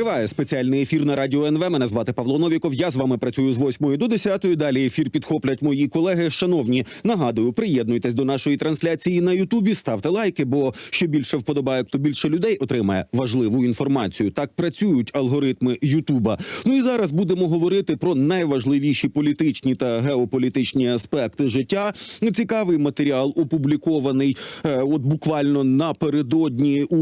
Триває спеціальний ефір на радіо НВ. Мене звати Павло Новіков. Я з вами працюю з 8 до 10. Далі ефір підхоплять мої колеги. Шановні, нагадую, приєднуйтесь до нашої трансляції на Ютубі. Ставте лайки, бо що більше вподобає, то більше людей отримає важливу інформацію. Так працюють алгоритми Ютуба. Ну і зараз будемо говорити про найважливіші політичні та геополітичні аспекти життя. Цікавий матеріал опублікований е, от буквально напередодні у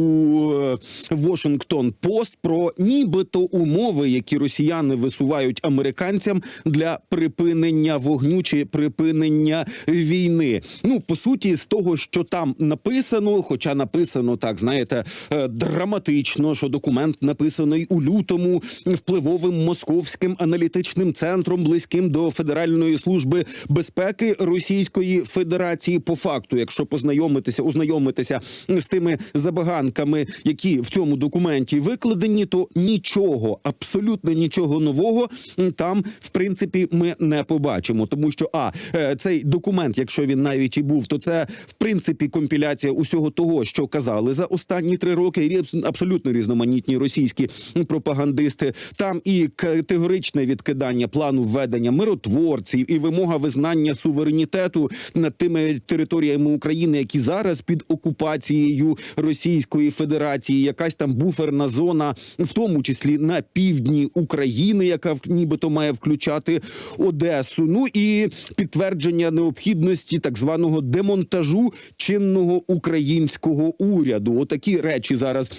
е, Washington Post про нібито умови, які росіяни висувають американцям для припинення вогню чи припинення війни. Ну по суті, з того, що там написано, хоча написано так, знаєте, е, драматично, що документ написаний у лютому впливовим московським аналітичним центром, близьким до Федеральної служби безпеки Російської Федерації. По факту, якщо познайомитися, ознайомитися з тими забаганками, які в цьому документі викладені, то нічого, абсолютно нічого нового там, в принципі, ми не побачимо. Тому що а е, цей документ, якщо він навіть і був, то це в принципі компіляція усього того, що казали за останні три роки. І абсолютно різноманітні російські пропагандисти. Там і категоричне відкидання плану введення миротворців, і вимога визнання суверенітету над тими територіями України, які зараз під окупацією Російської Федерації, якась там буферна зона, в тому числі на півдні України, яка нібито має включати Одесу. Ну і підтвердження необхідності так званого демонтажу чинного українського уряду. Отакі речі зараз.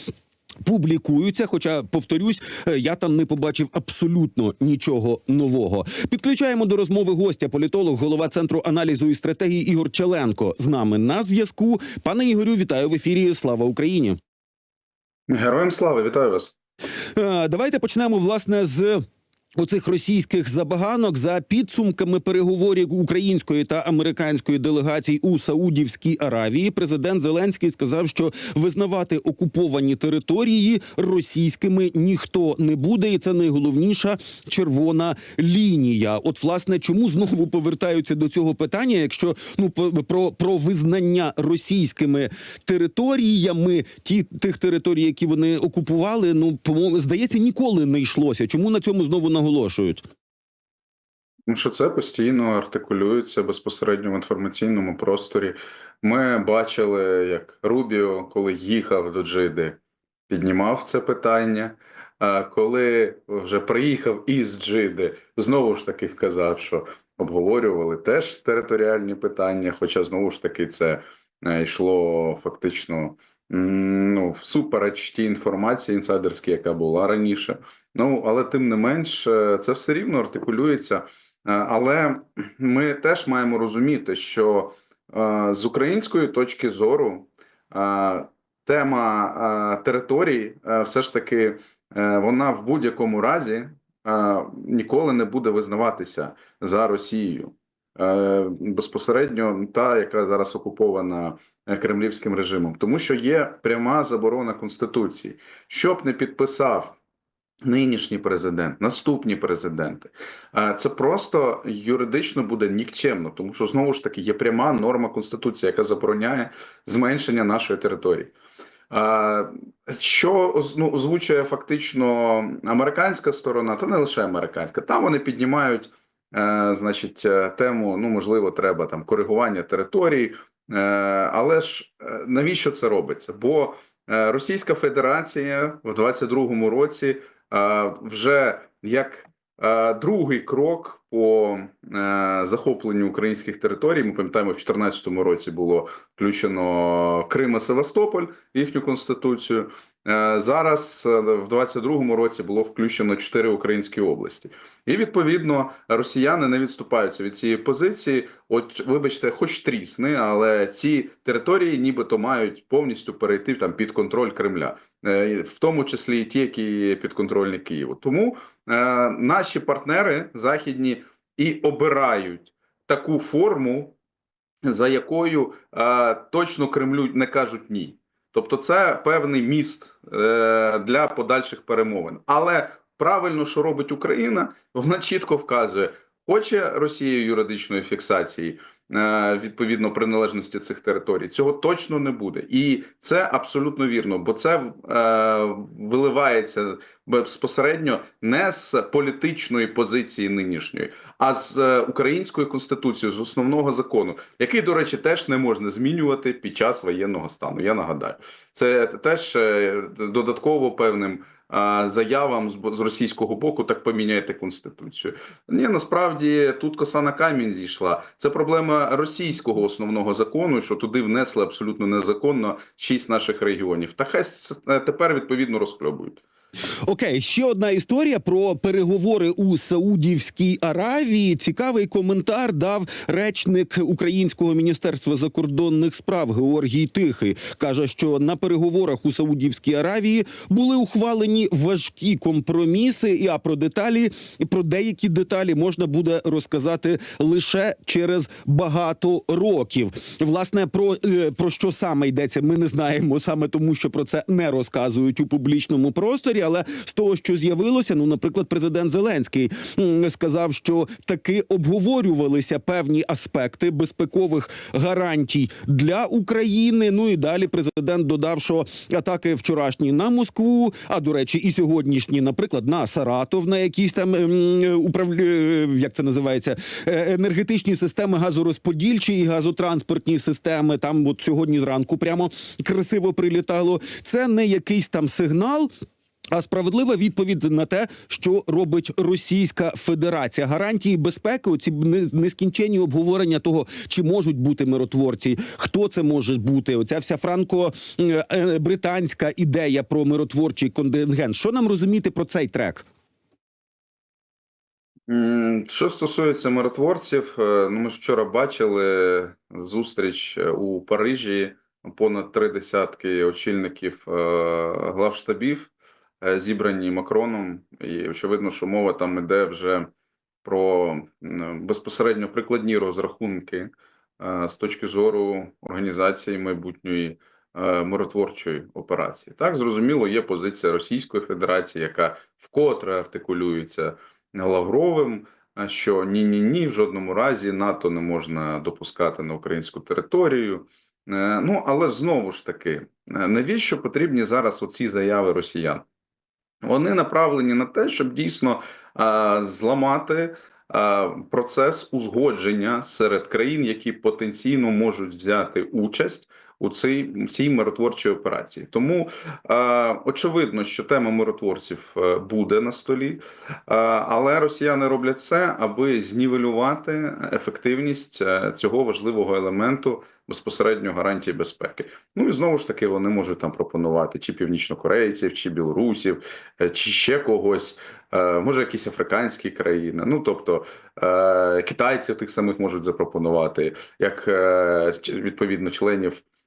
Публікуються, хоча повторюсь, е, я там не побачив абсолютно нічого нового. Підключаємо до розмови гостя, політолог, голова центру аналізу і стратегії Ігор Челенко. З нами на зв'язку. Пане Ігорю, вітаю в ефірі. Слава Україні. Героям слави, вітаю вас. Е, Давайте почнемо власне з. Оцих російських забаганок за підсумками переговорів української та американської делегацій у Саудівській Аравії, президент Зеленський сказав, що визнавати окуповані території російськими ніхто не буде, і це найголовніша червона лінія. От, власне, чому знову повертаються до цього питання, якщо ну про, про визнання російськими територіями ті тих територій, які вони окупували, ну здається, ніколи не йшлося. Чому на цьому знову наголошують? Тому що це постійно артикулюється безпосередньо в інформаційному просторі. Ми бачили, як Рубіо, коли їхав до Джиди, піднімав це питання. А коли вже приїхав із Джиди, знову ж таки вказав, що обговорювали теж територіальні питання, хоча знову ж таки це е, йшло фактично ну, всупереч тій інформації інсайдерській, яка була раніше. Ну, але тим не менш, е, це все рівно артикулюється. Е, Але ми теж маємо розуміти, що е, з української точки зору тема територій все ж таки вона в будь-якому разі ніколи не буде визнаватися за Росією. Безпосередньо та, яка зараз окупована кремлівським режимом, тому що є пряма заборона Конституції. Що б не підписав нинішній президент, наступні президенти, це просто юридично буде нікчемно, тому що знову ж таки є пряма норма Конституції, яка забороняє зменшення нашої території. Що ну, озвучує фактично американська сторона, та не лише американська. Там вони піднімають, е, значить, е, тему. Ну, можливо, треба там коригування територій. Е, але ж навіщо це робиться? Бо Російська Федерація в 22-му році вже як другий крок по е, захопленню українських територій. Ми пам'ятаємо, в 2014 році було включено Крим і Севастополь їхню конституцію. Е, Зараз е, в 22-му році було включено чотири українські області, і відповідно росіяни не відступаються від цієї позиції. От, вибачте, хоч трісни, але ці території, нібито мають повністю перейти там під контроль Кремля, Е, в тому числі і ті, які підконтрольні Києву. Тому е, наші партнери західні і обирають таку форму, за якою е, точно Кремлю не кажуть ні. Тобто, це певний міст е, для подальших перемовин. Але правильно, що робить Україна, вона чітко вказує, хоче Росія юридичної фіксації. Е, Відповідно приналежності цих територій цього точно не буде, і це абсолютно вірно, бо це е, виливається безпосередньо не з політичної позиції нинішньої, а з е, української конституції, з основного закону, який, до речі, теж не можна змінювати під час воєнного стану. Я нагадаю, це теж додатково певним. Заявам з російського боку так поміняйте конституцію. Ні, насправді тут коса на камінь зійшла. Це проблема російського основного закону, що туди внесли абсолютно незаконно шість наших регіонів. Та хай тепер відповідно розкльобують. Окей, ще одна історія про переговори у Саудівській Аравії. Цікавий коментар дав речник Українського міністерства закордонних справ Георгій Тихий. каже, що на переговорах у Саудівській Аравії були ухвалені важкі компроміси. І а про деталі про деякі деталі можна буде розказати лише через багато років. Власне, про, е, про що саме йдеться, ми не знаємо саме тому, що про це не розказують у публічному просторі. Але з того, що з'явилося, ну, наприклад, президент Зеленський сказав, що таки обговорювалися певні аспекти безпекових гарантій для України. Ну і далі президент додав, що атаки вчорашні на Москву, а до речі, і сьогоднішні, наприклад, на Саратов, на якісь там ем, управлі... як це називається, е, енергетичні системи газорозподільчі і газотранспортні системи. Там от сьогодні зранку прямо красиво прилітало. Це не якийсь там сигнал. А справедлива відповідь на те, що робить Російська Федерація. Гарантії безпеки, оці нескінченні обговорення того, чи можуть бути миротворці, хто це може бути. Оця вся франко-британська ідея про миротворчий контингент. Що нам розуміти про цей трек? Що стосується миротворців, е, ну ми ж вчора бачили зустріч е, у Парижі. Понад три десятки очільників е, главштабів е, зібрані Макроном, і очевидно, що мова там іде вже про безпосередньо прикладні розрахунки е, з точки зору організації майбутньої е, миротворчої операції. Так, зрозуміло, є позиція Російської Федерації, яка вкотре артикулюється Лавровим, що ні, ні, ні, в жодному разі НАТО не можна допускати на українську територію. Е, Ну але знову ж таки, е, навіщо потрібні зараз оці заяви росіян? Вони направлені на те, щоб дійсно а, зламати процес узгодження серед країн, які потенційно можуть взяти участь у цій цій миротворчій операції. Тому а, очевидно, що тема миротворців е, буде на столі, а, але росіяни роблять все, аби знівелювати ефективність е, цього важливого елементу безпосередньо гарантії безпеки. Ну і знову ж таки вони можуть там пропонувати чи північнокорейців, чи білорусів, е, чи ще когось. е, Може, якісь африканські країни, ну тобто е, китайців тих самих можуть запропонувати, як е, відповідно членів е,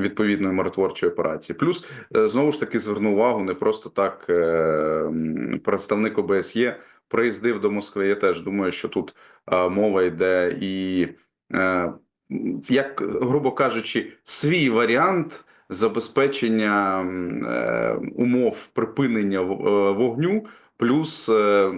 відповідної миротворчої операції. Плюс е, знову ж таки зверну увагу, не просто так е, представник ОБСЄ приїздив до Москви. Я теж думаю, що тут е, мова йде і е, як, грубо кажучи, свій варіант забезпечення е, умов припинення е, вогню, плюс е,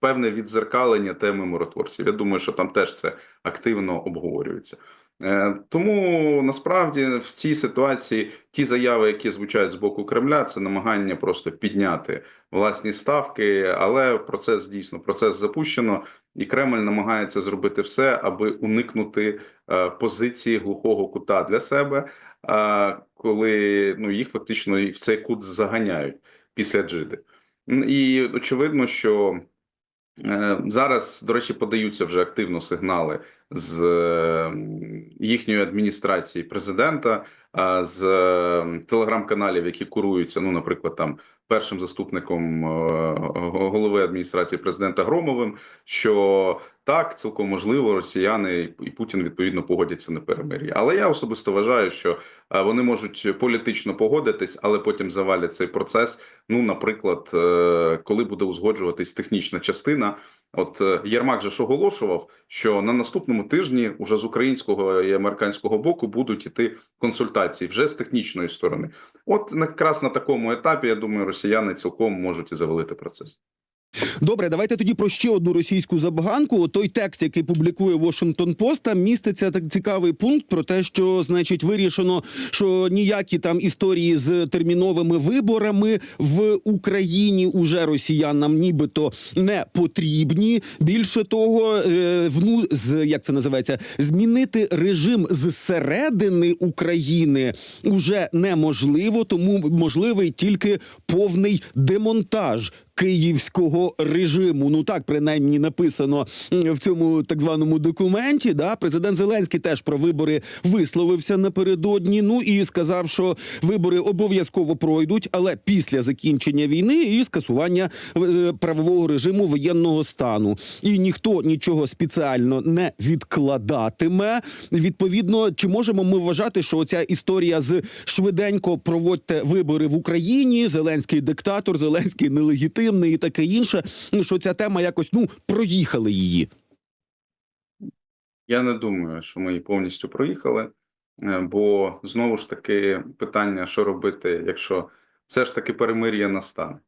певне відзеркалення теми миротворців. Я думаю, що там теж це активно обговорюється. Е, Тому насправді в цій ситуації ті заяви, які звучать з боку Кремля, це намагання просто підняти власні ставки, але процес дійсно процес запущено, і Кремль намагається зробити все, аби уникнути е, позиції глухого кута для себе, е, коли ну їх фактично в цей кут заганяють після джиди. І очевидно, що Зараз, до речі, подаються вже активно сигнали з е, їхньої адміністрації президента, з е, телеграм-каналів, які куруються, ну, наприклад, там першим заступником е, голови адміністрації президента Громовим, що так, цілком можливо, росіяни і Путін відповідно погодяться на перемир'я. Але я особисто вважаю, що е, вони можуть політично погодитись, але потім завалять цей процес. Ну, наприклад, е, коли буде узгоджуватись технічна частина. От е, Єрмак же ж оголошував, що на наступному тижні уже з українського і американського боку будуть іти консультації вже з технічної сторони. От якраз на такому етапі, я думаю, росіяни цілком можуть і завалити процес. Добре, давайте тоді про ще одну російську забаганку. Той текст, який публікує Washington Post, там міститься так цікавий пункт про те, що значить вирішено, що ніякі там історії з терміновими виборами в Україні уже росіянам нібито не потрібні. Більше того, е, вну з як це називається, змінити режим зсередини України уже неможливо, тому можливий тільки повний демонтаж київського режиму. Ну так принаймні написано в цьому так званому документі. Да, президент Зеленський теж про вибори висловився напередодні. Ну і сказав, що вибори обов'язково пройдуть, але після закінчення війни і скасування е, правового режиму воєнного стану. І ніхто нічого спеціально не відкладатиме. Відповідно, чи можемо ми вважати, що оця історія з швиденько проводьте вибори в Україні, Зеленський диктатор, Зеленський нелегітимний і таке інше. Ну що ця тема якось ну проїхали її. Я не думаю, що ми її повністю проїхали, е, бо знову ж таки питання, що робити, якщо все ж таки перемир'я настане.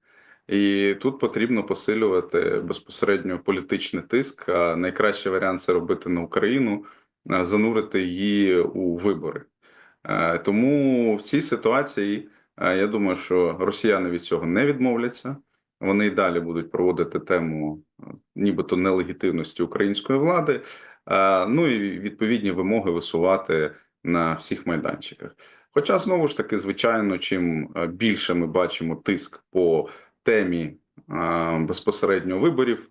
І тут потрібно посилювати безпосередньо політичний тиск. А найкращий варіант це робити на Україну, е, занурити її у вибори. Е, Тому в цій ситуації я думаю, що росіяни від цього не відмовляться. Вони й далі будуть проводити тему е, нібито нелегітимності української влади. Е, Ну і відповідні вимоги висувати на всіх майданчиках. Хоча знову ж таки, звичайно, чим е, більше ми бачимо тиск по темі безпосередньо виборів,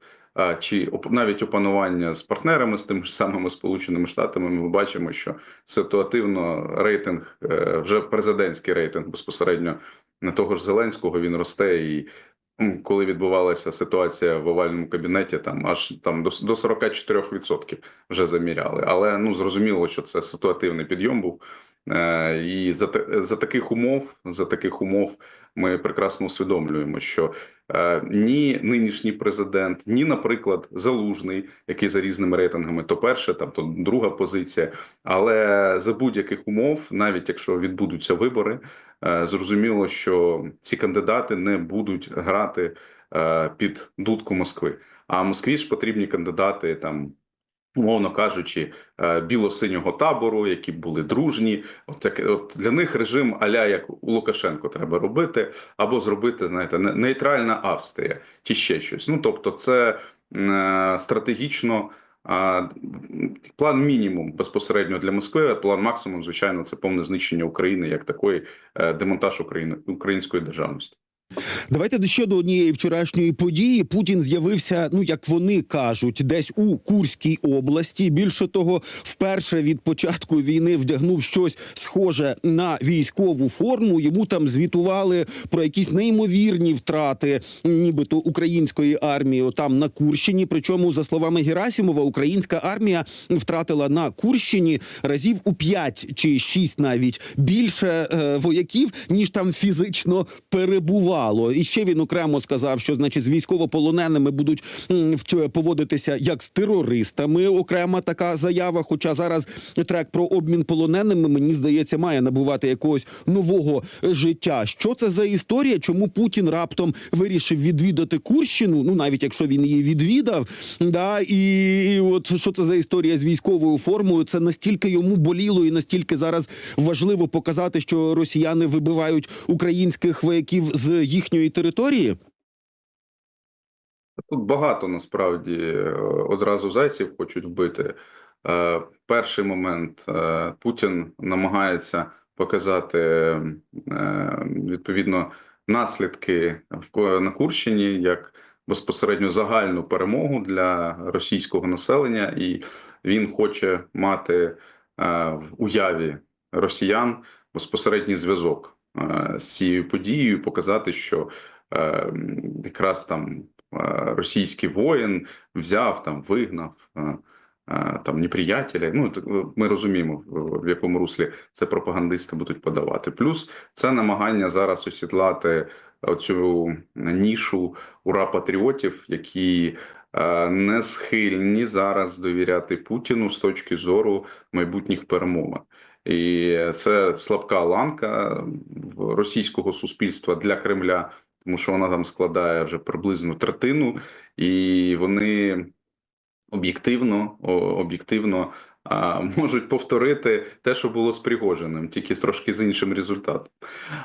чи навіть опанування з партнерами, з тими ж самими Сполученими Штатами, ми бачимо, що ситуативно рейтинг, вже президентський рейтинг безпосередньо того ж Зеленського він росте і. Коли відбувалася ситуація в овальному кабінеті, там аж там до до 44% вже заміряли. Але ну зрозуміло, що це ситуативний підйом був. Е, І за за таких умов, за таких умов, ми прекрасно усвідомлюємо, що е, ні нинішній президент, ні, наприклад, залужний, який за різними рейтингами, то перша, там то друга позиція. Але за будь-яких умов, навіть якщо відбудуться вибори, е, зрозуміло, що ці кандидати не будуть грати під дудку Москви. А Москві ж потрібні кандидати там. Умовно кажучи, е, біло-синього табору, які були дружні. От таке, от для них режим аля як у Лукашенко треба робити, або зробити, знаєте, не- нейтральна Австрія чи ще щось. Ну тобто, це е, стратегічно план мінімум безпосередньо для Москви. а План максимум, звичайно, це повне знищення України як такої, е, демонтаж України української державності. Давайте ще до однієї вчорашньої події. Путін з'явився, ну як вони кажуть, десь у Курській області. Більше того, вперше від початку війни вдягнув щось схоже на військову форму. Йому там звітували про якісь неймовірні втрати, нібито української армії отам на Курщині. Причому, за словами Герасімова, українська армія втратила на Курщині разів у 5 чи 6 навіть більше е, вояків, ніж там фізично перебувало. І ще він окремо сказав, що значить з військовополоненими будуть поводитися як з терористами. Окрема така заява. Хоча зараз трек про обмін полоненими мені здається має набувати якогось нового життя. Що це за історія? Чому Путін раптом вирішив відвідати Курщину? Ну навіть якщо він її відвідав, да і, і от що це за історія з військовою формою? Це настільки йому боліло і настільки зараз важливо показати, що росіяни вибивають українських вояків з їхньої території. Тут багато насправді одразу зайців хочуть вбити. Е, Перший момент е, Путін намагається показати е, відповідно наслідки на Курщині як безпосередньо загальну перемогу для російського населення, і він хоче мати в уяві росіян безпосередній зв'язок з цією подією, показати, що е, якраз там е, російський воїн взяв там, вигнав е, е, там неприятеля. Ну е, ми розуміємо, в якому руслі це пропагандисти будуть подавати. Плюс це намагання зараз осідлати оцю нішу ура патріотів, які е, не схильні зараз довіряти Путіну з точки зору майбутніх перемовин. І це слабка ланка російського суспільства для Кремля. тому що вона там складає вже приблизно третину, і вони об'єктивно, об'єктивно можуть повторити те, що було з Пригожиним, тільки трошки з іншим результатом.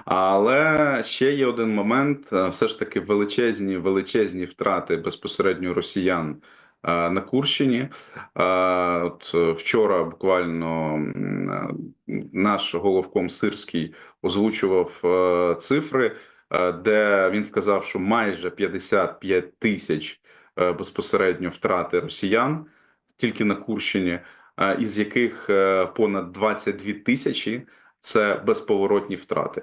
Але ще є один момент: все ж таки величезні, величезні втрати безпосередньо росіян. На Курщині от е, вчора буквально наш головком Сирський озвучував е, цифри, е, де він вказав, що майже 55 тисяч безпосередньо втрати росіян тільки на Курщині, із яких понад 22 тисячі це безповоротні втрати.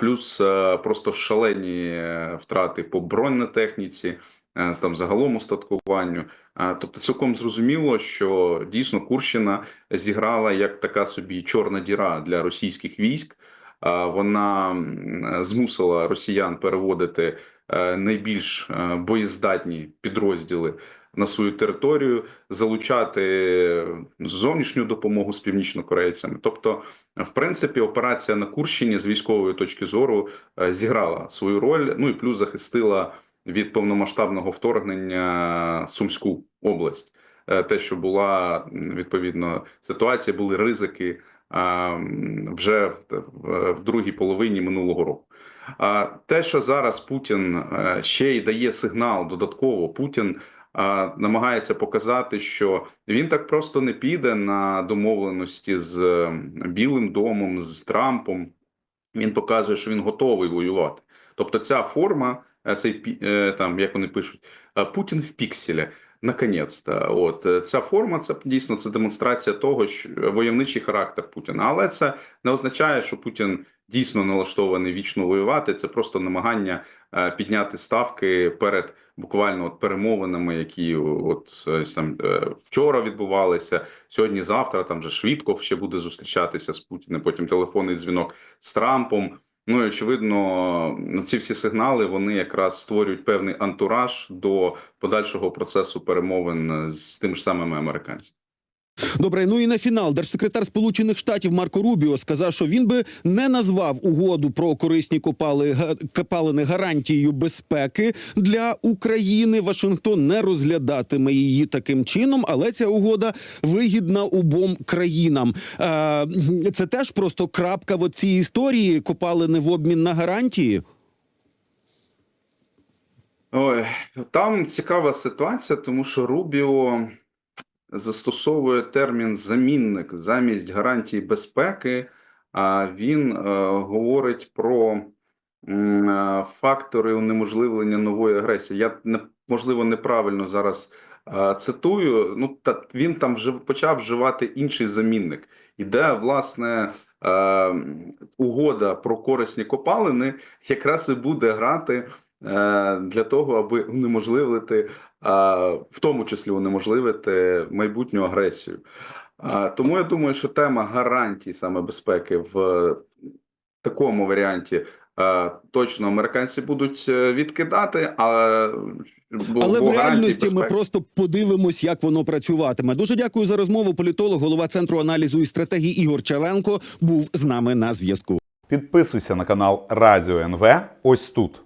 Плюс просто шалені втрати по бронетехніці, там загалом устаткуванню. Е, Тобто, цілком зрозуміло, що дійсно Курщина зіграла як така собі чорна діра для російських військ. Е, Вона змусила росіян переводити е, найбільш е, боєздатні підрозділи на свою територію, залучати зовнішню допомогу з північнокорейцями. Тобто, в принципі, операція на Курщині з військової точки зору е, зіграла свою роль. Ну і плюс захистила від повномасштабного вторгнення Сумську область. Е, Те, що була відповідно ситуація, були ризики вже в, другій половині минулого року. А те, що зараз Путін е, ще й дає сигнал додатково, Путін намагається показати, що він так просто не піде на домовленості з Білим домом, з Трампом. Він показує, що він готовий воювати. Тобто, ця форма, цей пі- е, там, як вони пишуть, е, Путін в пікселі. Наконець-то, от е, ця форма це дійсно це демонстрація того, що войовничий характер Путіна. Але це не означає, що Путін дійсно налаштований вічно воювати. Це просто намагання е, підняти ставки перед буквально от перемовинами, які от е, там е, вчора відбувалися. Сьогодні, завтра там же Швидков ще буде зустрічатися з Путіним. Потім телефонний дзвінок з Трампом. Ну і очевидно, ці всі сигнали вони якраз створюють певний антураж до подальшого процесу перемовин з тими ж самими американцями. Добре, ну і на фінал держсекретар Сполучених Штатів Марко Рубіо сказав, що він би не назвав угоду про корисні копали копалини гарантією безпеки для України. Вашингтон не розглядатиме її таким чином, але ця угода вигідна обом країнам. Е, це теж просто крапка в цій історії копалини в обмін на гарантії. Ой, там цікава ситуація, тому що Рубіо застосовує термін замінник замість гарантій безпеки, а він е, говорить про е, фактори унеможливлення нової агресії. Я можливо неправильно зараз е, цитую. Ну та він там вже почав вживати інший замінник. Іде власне угода про корисні копалини, якраз і буде грати для того, аби унеможливити, в тому числі унеможливити майбутню агресію. Тому я думаю, що тема гарантій саме безпеки в такому варіанті е, точно американці будуть е, відкидати, а бо- Але бо в реальності ми просто подивимось, як воно працюватиме. Дуже дякую за розмову. Політолог, голова центру аналізу і стратегії Ігор Челенко був з нами на зв'язку. Підписуйся на канал Радіо НВ ось тут.